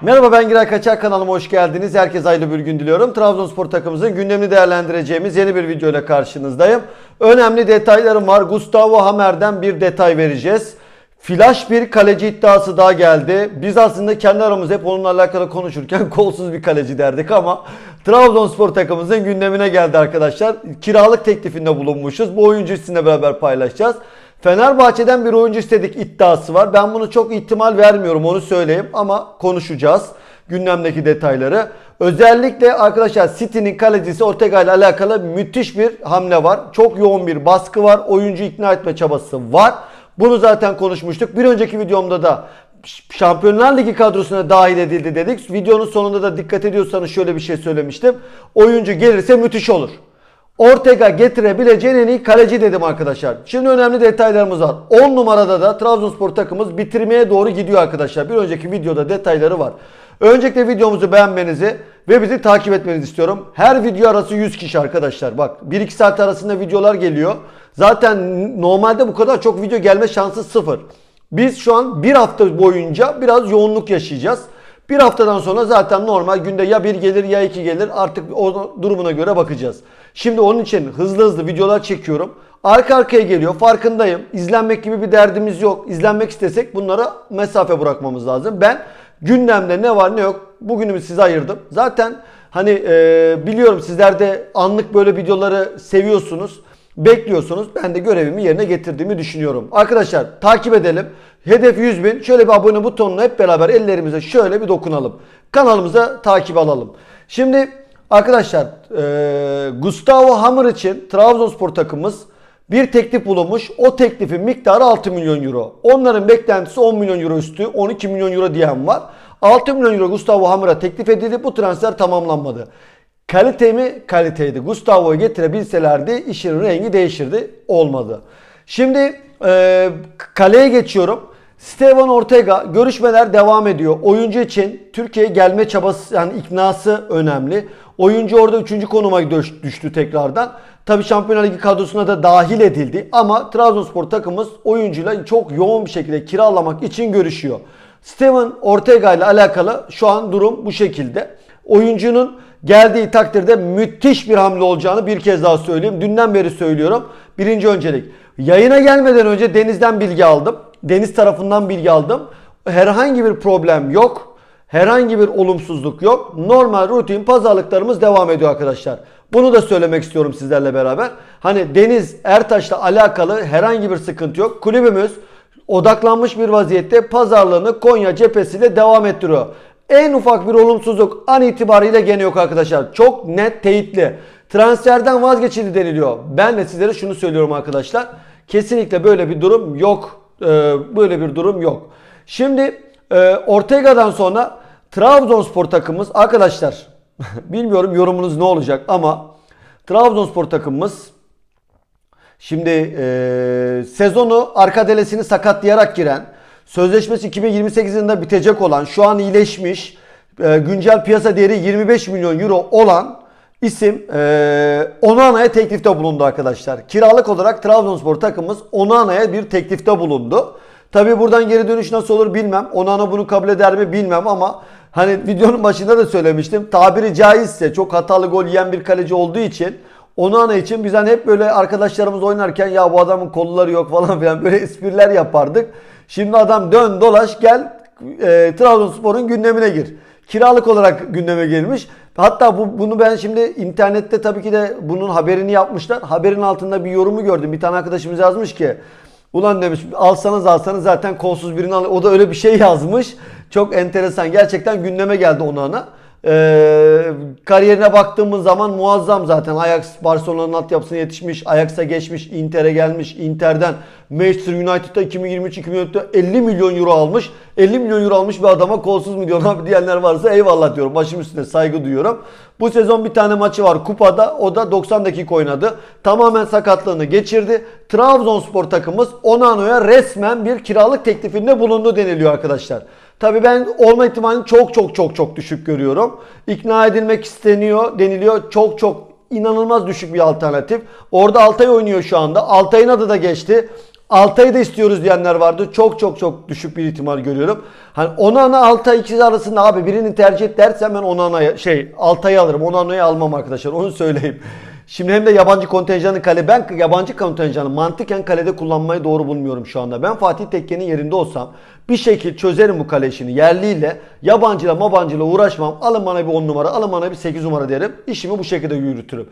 Merhaba ben Giray Kaçak kanalıma hoş geldiniz. Herkese hayırlı bir gün diliyorum. Trabzonspor takımımızın gündemini değerlendireceğimiz yeni bir video ile karşınızdayım. Önemli detaylarım var. Gustavo Hamer'den bir detay vereceğiz. Flash bir kaleci iddiası daha geldi. Biz aslında kendi aramızda hep onunla alakalı konuşurken kolsuz bir kaleci derdik ama Trabzonspor takımımızın gündemine geldi arkadaşlar. Kiralık teklifinde bulunmuşuz. Bu oyuncuyu sizinle beraber paylaşacağız. Fenerbahçe'den bir oyuncu istedik iddiası var. Ben bunu çok ihtimal vermiyorum onu söyleyeyim ama konuşacağız gündemdeki detayları. Özellikle arkadaşlar City'nin kalecisi Ortega ile alakalı müthiş bir hamle var. Çok yoğun bir baskı var. Oyuncu ikna etme çabası var. Bunu zaten konuşmuştuk. Bir önceki videomda da Şampiyonlar Ligi kadrosuna dahil edildi dedik. Videonun sonunda da dikkat ediyorsanız şöyle bir şey söylemiştim. Oyuncu gelirse müthiş olur. Ortega getirebileceğin en kaleci dedim arkadaşlar. Şimdi önemli detaylarımız var. 10 numarada da Trabzonspor takımımız bitirmeye doğru gidiyor arkadaşlar. Bir önceki videoda detayları var. Öncelikle videomuzu beğenmenizi ve bizi takip etmenizi istiyorum. Her video arası 100 kişi arkadaşlar. Bak 1-2 saat arasında videolar geliyor. Zaten normalde bu kadar çok video gelme şansı sıfır. Biz şu an bir hafta boyunca biraz yoğunluk yaşayacağız. Bir haftadan sonra zaten normal günde ya bir gelir ya iki gelir artık o durumuna göre bakacağız. Şimdi onun için hızlı hızlı videolar çekiyorum. Arka arkaya geliyor farkındayım. İzlenmek gibi bir derdimiz yok. İzlenmek istesek bunlara mesafe bırakmamız lazım. Ben gündemde ne var ne yok bugünümü size ayırdım. Zaten hani e, biliyorum sizler de anlık böyle videoları seviyorsunuz bekliyorsunuz. Ben de görevimi yerine getirdiğimi düşünüyorum. Arkadaşlar takip edelim. Hedef 100 bin. Şöyle bir abone butonuna hep beraber ellerimize şöyle bir dokunalım. Kanalımıza takip alalım. Şimdi arkadaşlar e, Gustavo Hammer için Trabzonspor takımımız bir teklif bulunmuş. O teklifin miktarı 6 milyon euro. Onların beklentisi 10 milyon euro üstü. 12 milyon euro diyen var. 6 milyon euro Gustavo Hammer'a teklif edildi. Bu transfer tamamlanmadı. Kalite mi? Kaliteydi. Gustavo'yu getirebilselerdi işin rengi değişirdi. Olmadı. Şimdi e, kaleye geçiyorum. Steven Ortega görüşmeler devam ediyor. Oyuncu için Türkiye'ye gelme çabası yani iknası önemli. Oyuncu orada 3. konuma düştü tekrardan. Tabi Şampiyonlar Ligi kadrosuna da dahil edildi. Ama Trabzonspor takımımız oyuncuyla çok yoğun bir şekilde kiralamak için görüşüyor. Steven Ortega ile alakalı şu an durum bu şekilde. Oyuncunun geldiği takdirde müthiş bir hamle olacağını bir kez daha söyleyeyim. Dünden beri söylüyorum. Birinci öncelik. Yayına gelmeden önce Deniz'den bilgi aldım. Deniz tarafından bilgi aldım. Herhangi bir problem yok. Herhangi bir olumsuzluk yok. Normal rutin pazarlıklarımız devam ediyor arkadaşlar. Bunu da söylemek istiyorum sizlerle beraber. Hani Deniz Ertaş'la alakalı herhangi bir sıkıntı yok. Kulübümüz odaklanmış bir vaziyette pazarlığını Konya cephesiyle devam ettiriyor. En ufak bir olumsuzluk an itibariyle gene yok arkadaşlar. Çok net teyitli. Transferden vazgeçildi deniliyor. Ben de sizlere şunu söylüyorum arkadaşlar. Kesinlikle böyle bir durum yok. Ee, böyle bir durum yok. Şimdi e, Ortega'dan sonra Trabzonspor takımımız arkadaşlar bilmiyorum yorumunuz ne olacak ama Trabzonspor takımımız şimdi e, sezonu arka delesini sakatlayarak giren Sözleşmesi 2028 yılında bitecek olan, şu an iyileşmiş, e, güncel piyasa değeri 25 milyon euro olan isim e, Onana'ya teklifte bulundu arkadaşlar. Kiralık olarak Trabzonspor takımımız Onana'ya bir teklifte bulundu. Tabi buradan geri dönüş nasıl olur bilmem. Onana bunu kabul eder mi bilmem ama hani videonun başında da söylemiştim. Tabiri caizse çok hatalı gol yiyen bir kaleci olduğu için Onana için biz hani hep böyle arkadaşlarımız oynarken ya bu adamın kolları yok falan filan böyle espriler yapardık. Şimdi adam dön dolaş gel e, Trabzonspor'un gündemine gir. Kiralık olarak gündeme gelmiş. Hatta bu, bunu ben şimdi internette tabii ki de bunun haberini yapmışlar. Haberin altında bir yorumu gördüm. Bir tane arkadaşımız yazmış ki Ulan demiş alsanız alsanız zaten kolsuz birini al. O da öyle bir şey yazmış. Çok enteresan. Gerçekten gündeme geldi onu ana. Ee, kariyerine baktığımız zaman muazzam zaten. Ajax Barcelona'nın altyapısına yetişmiş. Ajax'a geçmiş. Inter'e gelmiş. Inter'den Manchester United'da 2023-2024'te 50 milyon euro almış. 50 milyon euro almış bir adama kolsuz milyon abi diyenler varsa eyvallah diyorum. Başım üstüne saygı duyuyorum. Bu sezon bir tane maçı var kupada. O da 90 dakika oynadı. Tamamen sakatlığını geçirdi. Trabzonspor takımımız Onano'ya resmen bir kiralık teklifinde bulundu deniliyor arkadaşlar. Tabii ben olma ihtimalini çok çok çok çok düşük görüyorum. İkna edilmek isteniyor deniliyor. Çok çok inanılmaz düşük bir alternatif. Orada Altay oynuyor şu anda. Altay'ın adı da geçti. Altay'ı da istiyoruz diyenler vardı. Çok çok çok düşük bir ihtimal görüyorum. Hani Onana Altay ikisi arasında abi birini tercih et dersen ben Onana'ya şey Altay'ı alırım. Onana'yı almam arkadaşlar. Onu söyleyeyim. Şimdi hem de yabancı kontenjanı kale. Ben yabancı kontenjanı mantıken kalede kullanmayı doğru bulmuyorum şu anda. Ben Fatih Tekke'nin yerinde olsam bir şekil çözerim bu kale işini. Yerliyle, yabancıyla, mabancıyla uğraşmam. Alın bana bir 10 numara, alın bana bir 8 numara derim. İşimi bu şekilde yürütürüm.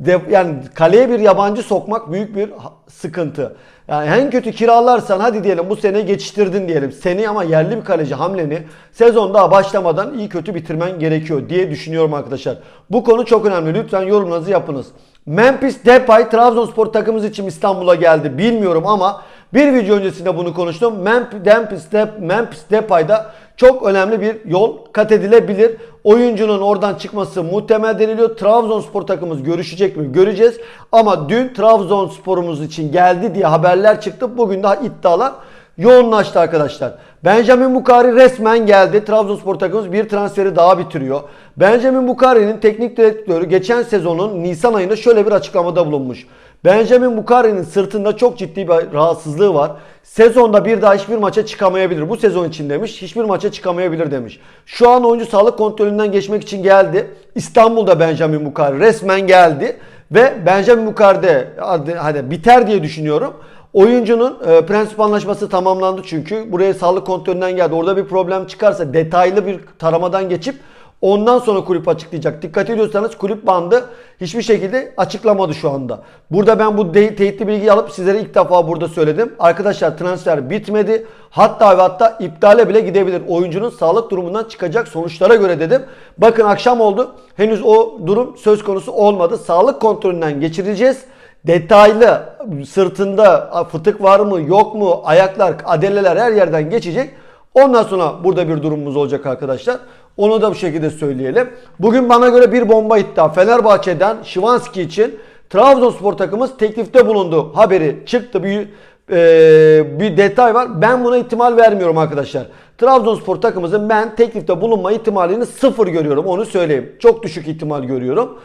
De, yani kaleye bir yabancı sokmak büyük bir sıkıntı. Yani en kötü kiralarsan hadi diyelim bu seneyi geçiştirdin diyelim. Seni ama yerli bir kaleci hamleni sezon daha başlamadan iyi kötü bitirmen gerekiyor diye düşünüyorum arkadaşlar. Bu konu çok önemli. Lütfen yorumlarınızı yapınız. Memphis Depay Trabzonspor takımımız için İstanbul'a geldi bilmiyorum ama bir video öncesinde bunu konuştum. Memphis, Memphis, Dep Memphis Depay'da çok önemli bir yol kat edilebilir. Oyuncunun oradan çıkması muhtemel deniliyor. Trabzonspor takımımız görüşecek mi? Göreceğiz. Ama dün Trabzonspor'umuz için geldi diye haberler çıktı. Bugün daha iddialar yoğunlaştı arkadaşlar. Benjamin Bukari resmen geldi. Trabzonspor takımımız bir transferi daha bitiriyor. Benjamin Bukari'nin teknik direktörü geçen sezonun Nisan ayında şöyle bir açıklamada bulunmuş. Benjamin Bukari'nin sırtında çok ciddi bir rahatsızlığı var. Sezonda bir daha hiçbir maça çıkamayabilir. Bu sezon için demiş. Hiçbir maça çıkamayabilir demiş. Şu an oyuncu sağlık kontrolünden geçmek için geldi. İstanbul'da Benjamin Bukari resmen geldi. Ve Benjamin Bukari'de hadi, hadi biter diye düşünüyorum. Oyuncunun e, prensip anlaşması tamamlandı çünkü. Buraya sağlık kontrolünden geldi. Orada bir problem çıkarsa detaylı bir taramadan geçip ondan sonra kulüp açıklayacak. Dikkat ediyorsanız kulüp bandı hiçbir şekilde açıklamadı şu anda. Burada ben bu teyitli bilgiyi alıp sizlere ilk defa burada söyledim. Arkadaşlar transfer bitmedi. Hatta ve hatta iptale bile gidebilir. Oyuncunun sağlık durumundan çıkacak sonuçlara göre dedim. Bakın akşam oldu. Henüz o durum söz konusu olmadı. Sağlık kontrolünden geçireceğiz detaylı sırtında fıtık var mı yok mu ayaklar adeleler her yerden geçecek. Ondan sonra burada bir durumumuz olacak arkadaşlar. Onu da bu şekilde söyleyelim. Bugün bana göre bir bomba iddia Fenerbahçe'den Şivanski için Trabzonspor takımımız teklifte bulundu. Haberi çıktı bir e, bir detay var. Ben buna ihtimal vermiyorum arkadaşlar. Trabzonspor takımımızın ben teklifte bulunma ihtimalini sıfır görüyorum. Onu söyleyeyim. Çok düşük ihtimal görüyorum.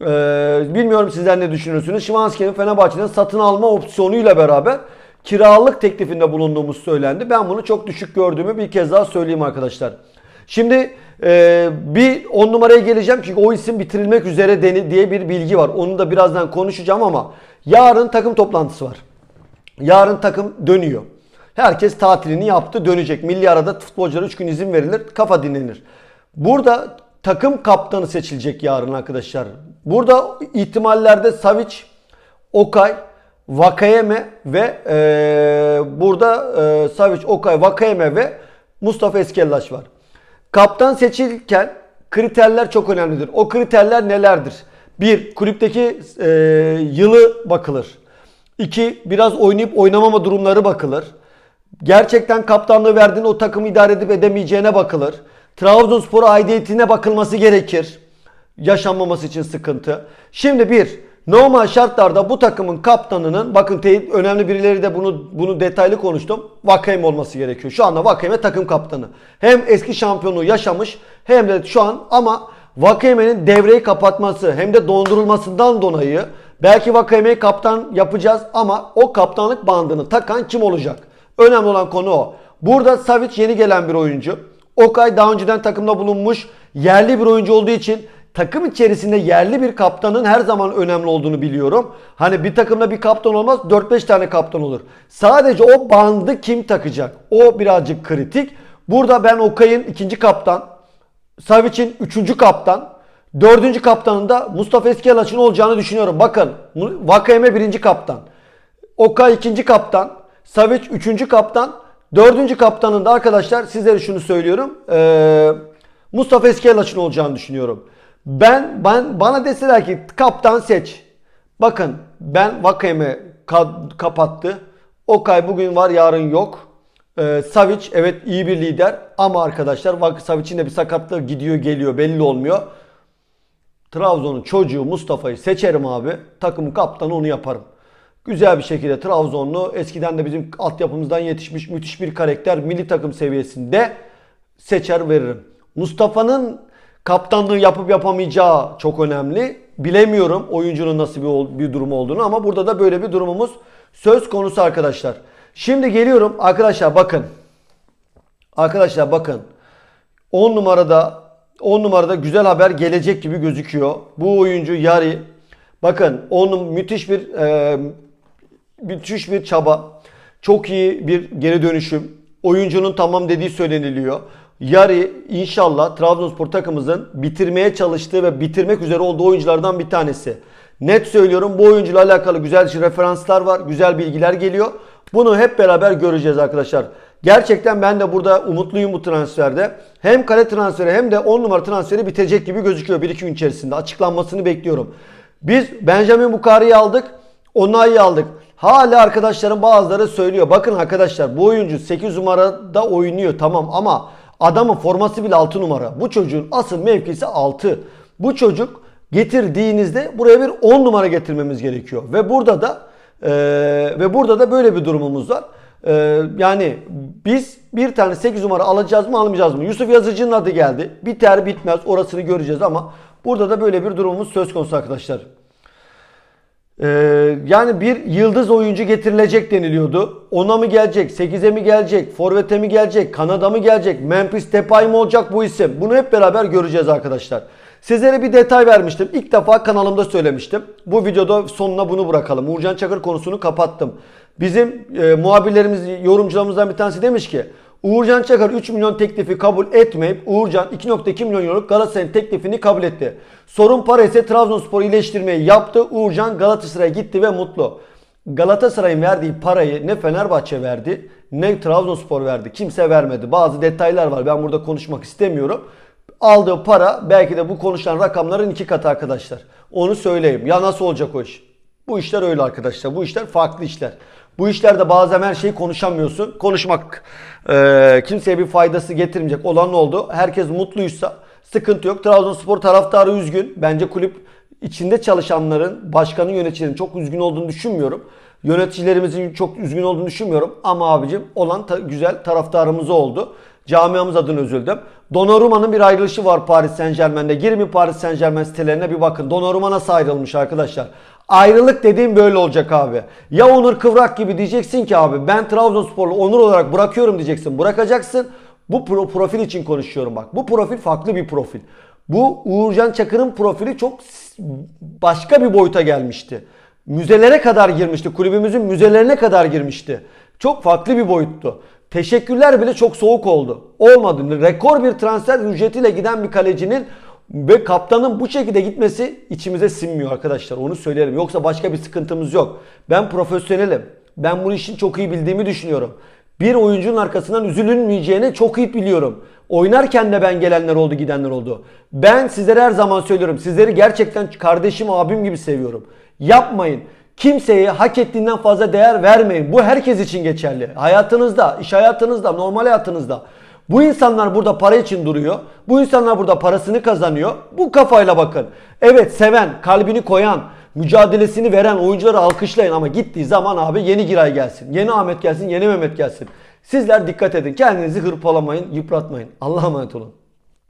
Ee, bilmiyorum sizler ne düşünüyorsunuz. Şimanski'nin Fenerbahçe'den satın alma opsiyonuyla beraber kiralık teklifinde bulunduğumuz söylendi. Ben bunu çok düşük gördüğümü bir kez daha söyleyeyim arkadaşlar. Şimdi e, bir 10 numaraya geleceğim çünkü o isim bitirilmek üzere deni- diye bir bilgi var. Onu da birazdan konuşacağım ama yarın takım toplantısı var. Yarın takım dönüyor. Herkes tatilini yaptı dönecek. Milli arada futbolculara 3 gün izin verilir. Kafa dinlenir. Burada takım kaptanı seçilecek yarın arkadaşlar. Burada ihtimallerde Savic, Okay, Vakayeme ve eee, burada eee Savic, Okay, Vakayeme ve Mustafa Eskellaş var. Kaptan seçilirken kriterler çok önemlidir. O kriterler nelerdir? Bir, kulüpteki eee, yılı bakılır. İki, biraz oynayıp oynamama durumları bakılır. Gerçekten kaptanlığı verdiğin o takımı idare edip edemeyeceğine bakılır. Trabzonspor aidiyetine bakılması gerekir. Yaşanmaması için sıkıntı. Şimdi bir, normal şartlarda bu takımın kaptanının, bakın teyit, önemli birileri de bunu bunu detaylı konuştum. Vakayem olması gerekiyor. Şu anda Vakayeme takım kaptanı. Hem eski şampiyonluğu yaşamış hem de şu an ama Vakayeme'nin devreyi kapatması hem de dondurulmasından dolayı belki Vakayeme'yi kaptan yapacağız ama o kaptanlık bandını takan kim olacak? Önemli olan konu o. Burada Savic yeni gelen bir oyuncu. Okay daha önceden takımda bulunmuş yerli bir oyuncu olduğu için takım içerisinde yerli bir kaptanın her zaman önemli olduğunu biliyorum. Hani bir takımda bir kaptan olmaz 4-5 tane kaptan olur. Sadece o bandı kim takacak? O birazcık kritik. Burada ben Okay'ın ikinci kaptan, Savic'in üçüncü kaptan, dördüncü kaptanın da Mustafa Eskiyalaç'ın olacağını düşünüyorum. Bakın Vakayeme birinci kaptan. Okay ikinci kaptan. Savic üçüncü kaptan. Dördüncü kaptanın da arkadaşlar sizlere şunu söylüyorum. Ee, Mustafa Eskiyalaç'ın olacağını düşünüyorum. Ben, ben bana deseler ki kaptan seç. Bakın ben Vakayeme ka- kapattı. Okay bugün var yarın yok. Ee, Savic evet iyi bir lider ama arkadaşlar Savic'in de bir sakatlığı gidiyor geliyor belli olmuyor. Trabzon'un çocuğu Mustafa'yı seçerim abi. Takımın kaptanı onu yaparım. Güzel bir şekilde Trabzonlu eskiden de bizim altyapımızdan yetişmiş müthiş bir karakter milli takım seviyesinde seçer veririm. Mustafa'nın kaptanlığı yapıp yapamayacağı çok önemli. Bilemiyorum oyuncunun nasıl bir, bir durumu olduğunu ama burada da böyle bir durumumuz söz konusu arkadaşlar. Şimdi geliyorum arkadaşlar bakın. Arkadaşlar bakın. 10 numarada 10 numarada güzel haber gelecek gibi gözüküyor. Bu oyuncu Yari bakın onun müthiş bir e, müthiş bir çaba. Çok iyi bir geri dönüşüm. Oyuncunun tamam dediği söyleniliyor. Yari inşallah Trabzonspor takımımızın bitirmeye çalıştığı ve bitirmek üzere olduğu oyunculardan bir tanesi. Net söylüyorum bu oyuncuyla alakalı güzel referanslar var, güzel bilgiler geliyor. Bunu hep beraber göreceğiz arkadaşlar. Gerçekten ben de burada umutluyum bu transferde. Hem kale transferi hem de 10 numara transferi bitecek gibi gözüküyor 1-2 gün içerisinde. Açıklanmasını bekliyorum. Biz Benjamin Bukari'yi aldık. Onay'ı aldık. Hala arkadaşlarım bazıları söylüyor. Bakın arkadaşlar bu oyuncu 8 numarada oynuyor tamam ama adamın forması bile 6 numara. Bu çocuğun asıl mevkisi 6. Bu çocuk getirdiğinizde buraya bir 10 numara getirmemiz gerekiyor. Ve burada da e, ve burada da böyle bir durumumuz var. E, yani biz bir tane 8 numara alacağız mı almayacağız mı? Yusuf Yazıcı'nın adı geldi. Biter bitmez orasını göreceğiz ama burada da böyle bir durumumuz söz konusu arkadaşlar. Ee, yani bir yıldız oyuncu getirilecek deniliyordu. Ona mı gelecek? 8'e mi gelecek? Forvet'e mi gelecek? Kanada mı gelecek? Memphis Depay mı olacak bu isim? Bunu hep beraber göreceğiz arkadaşlar. Sizlere bir detay vermiştim. İlk defa kanalımda söylemiştim. Bu videoda sonuna bunu bırakalım. Uğurcan Çakır konusunu kapattım. Bizim e, muhabirlerimiz, yorumcularımızdan bir tanesi demiş ki Uğurcan Çakır 3 milyon teklifi kabul etmeyip Uğurcan 2.2 milyon euroluk Galatasaray'ın teklifini kabul etti. Sorun para ise Trabzonspor iyileştirmeyi yaptı. Uğurcan Galatasaray'a gitti ve mutlu. Galatasaray'ın verdiği parayı ne Fenerbahçe verdi ne Trabzonspor verdi. Kimse vermedi. Bazı detaylar var. Ben burada konuşmak istemiyorum. Aldığı para belki de bu konuşulan rakamların iki katı arkadaşlar. Onu söyleyeyim. Ya nasıl olacak o iş? Bu işler öyle arkadaşlar. Bu işler farklı işler. Bu işlerde bazen her şeyi konuşamıyorsun. Konuşmak e, kimseye bir faydası getirmeyecek. Olan oldu? Herkes mutluysa sıkıntı yok. Trabzonspor taraftarı üzgün. Bence kulüp içinde çalışanların, başkanın, yöneticilerin çok üzgün olduğunu düşünmüyorum. Yöneticilerimizin çok üzgün olduğunu düşünmüyorum. Ama abicim olan ta- güzel taraftarımız oldu. Camiamız adına üzüldüm. Donnarumma'nın bir ayrılışı var Paris Saint Germain'de. Girin bir Paris Saint Germain sitelerine bir bakın. Donnarumma nasıl ayrılmış arkadaşlar. Ayrılık dediğim böyle olacak abi. Ya Onur Kıvrak gibi diyeceksin ki abi ben Trabzonsporlu Onur olarak bırakıyorum diyeceksin. Bırakacaksın. Bu pro- profil için konuşuyorum bak. Bu profil farklı bir profil. Bu Uğurcan Çakır'ın profili çok başka bir boyuta gelmişti. Müzelere kadar girmişti. Kulübümüzün müzelerine kadar girmişti. Çok farklı bir boyuttu. Teşekkürler bile çok soğuk oldu. Olmadı. Rekor bir transfer ücretiyle giden bir kalecinin ve kaptanın bu şekilde gitmesi içimize sinmiyor arkadaşlar. Onu söyleyelim. Yoksa başka bir sıkıntımız yok. Ben profesyonelim. Ben bu işin çok iyi bildiğimi düşünüyorum. Bir oyuncunun arkasından üzülünmeyeceğini çok iyi biliyorum. Oynarken de ben gelenler oldu gidenler oldu. Ben sizlere her zaman söylüyorum. Sizleri gerçekten kardeşim abim gibi seviyorum. Yapmayın. Kimseye hak ettiğinden fazla değer vermeyin. Bu herkes için geçerli. Hayatınızda, iş hayatınızda, normal hayatınızda. Bu insanlar burada para için duruyor. Bu insanlar burada parasını kazanıyor. Bu kafayla bakın. Evet seven, kalbini koyan, mücadelesini veren oyuncuları alkışlayın ama gittiği zaman abi yeni Giray gelsin. Yeni Ahmet gelsin, yeni Mehmet gelsin. Sizler dikkat edin. Kendinizi hırpalamayın, yıpratmayın. Allah'a emanet olun.